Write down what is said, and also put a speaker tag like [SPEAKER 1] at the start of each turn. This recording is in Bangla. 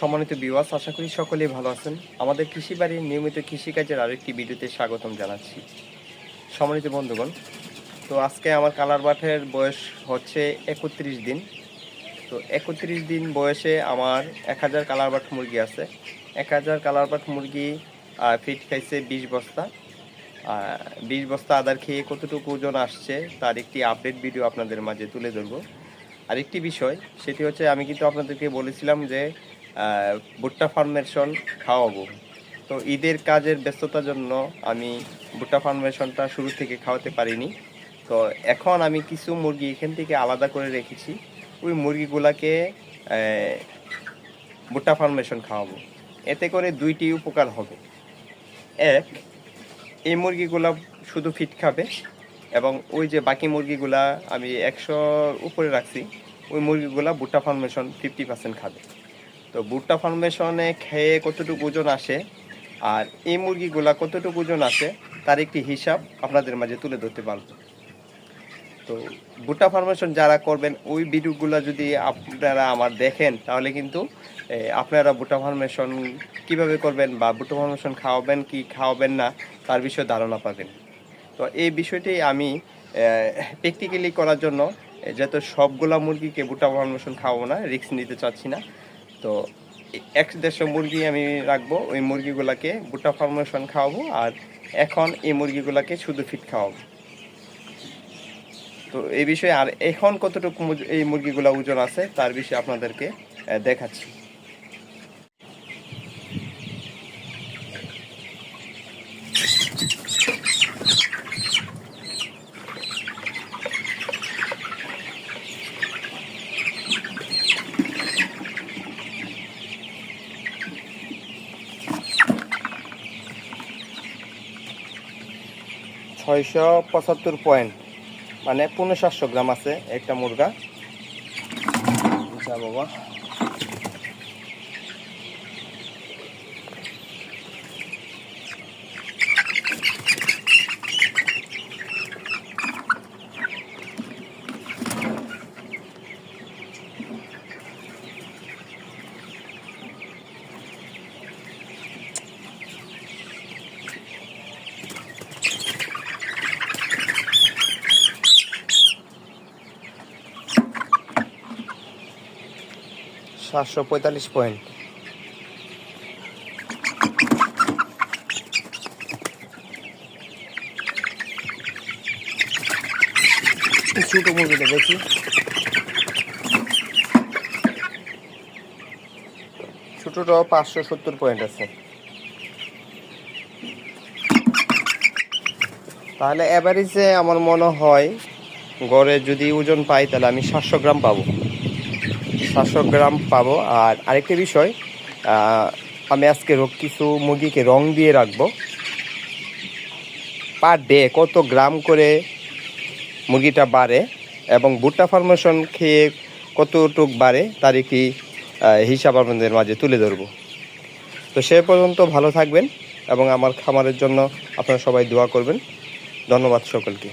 [SPEAKER 1] সম্মানিত বিওয়াস আশা করি সকলেই ভালো আছেন। আমাদের কৃষি বাড়ির নিয়মিত কৃষিকাজের আরেকটি ভিডিওতে স্বাগতম জানাচ্ছি। সম্মানিত বন্ধুগণ, তো আজকে আমার কালার বাটের বয়স হচ্ছে একত্রিশ দিন। তো একত্রিশ দিন বয়সে আমার এক হাজার কালার বাট মুরগি আছে। এক হাজার কালার বাট মুরগি ফিট খাইছে বিশ বস্তা। বিশ বস্তা আদার খেয়ে কতটুকু ওজন আসছে তার একটি আপডেট ভিডিও আপনাদের মাঝে তুলে ধরবো। আরেকটি বিষয়, সেটি হচ্ছে আমি কিন্তু আপনাদেরকে বলেছিলাম যে ভুট্টা ফার্মেশন খাওয়াবো। তো ঈদের কাজের ব্যস্ততার জন্য আমি ভুট্টা ফার্মেশনটা শুরু থেকে খাওয়াতে পারিনি। তো এখন আমি কিছু মুরগি এখান থেকে আলাদা করে রেখেছি। ওই মুরগিগুলাকে ভুট্টা ফার্মেশন খাওয়াবো। এতে করে দুইটি উপকার হবে। এক, এই মুরগিগুলা শুধু ফিট খাবে এবং ওই যে বাকি মুরগিগুলা আমি একশোর উপরে রাখছি, ওই মুরগিগুলা ভুট্টা ফার্মেশন ফিফটি পার্সেন্ট খাবে। তো ভুট্টা ফার্মেশনে খেয়ে কতটুকু ওজন আসে? আর এই মুরগিগুলা কতটুকু ওজন আসে? তার একটি হিসাব আপনাদের মাঝে তুলে ধরতে পারব। তো ভুট্টা ফার্মেশন যারা করবেন, ওই ভিডিওগুলো যদি আপনারা আমার দেখেন, তাহলে কিন্তু আপনারা ভুট্টা ফার্মেশন কীভাবে করবেন বা ভুট্টা ফার্মেশন খাওয়াবেন কি খাওয়াবেন না, তার বিষয়ে ধারণা পাবেন। তো এই বিষয়টি আমি প্র্যাকটিক্যালি করার জন্য যেহেতু সবগুলা মুরগিকে ভুট্টা ফার্মেশন খাওয়াবো না রিস্ক নিতে চাচ্ছি না তো এক দেড়শো মুরগি আমি রাখব, ওই মুরগিগুলোকে বুটা ফার্মেশন খাওয়াবো আর এখন এই মুরগিগুলোকে শুধু ফিট খাওয়াবো। তো এই বিষয়ে আর এখন কতটুকু এই মুরগিগুলো ওজন আছে তার বিষয়ে আপনাদেরকে দেখাচ্ছি। ছয়শো পঁচাত্তর পয়েন্ট মানে পনেরো সাতশো গ্রাম আছে একটা মুরগা। বাবা। সাতশো পঁয়তাল্লিশ পয়েন্ট ছোটো মুরগিটা দেখি। ছোটোটা পাঁচশো সত্তর পয়েন্ট আছে। তাহলে অ্যাভারেজে আমার মনে হয় গড়ে যদি ওজন পাই তাহলে আমি সাতশো গ্রাম পাবো। সাতশো গ্রাম পাবো। আর আরেকটি বিষয় আমি আজকে কিছু মুরগিকে রং দিয়ে রাখব। পার ডে কত গ্রাম করে মুরগিটা বাড়ে এবং ভুট্টা ফরমেশন খেয়ে কতটুক বাড়ে, তার একটি হিসাব আপনাদের মাঝে তুলে ধরবো। তো সে পর্যন্ত ভালো থাকবেন এবং আমার খামারের জন্য আপনারা সবাই দোয়া করবেন। ধন্যবাদ সকলকে।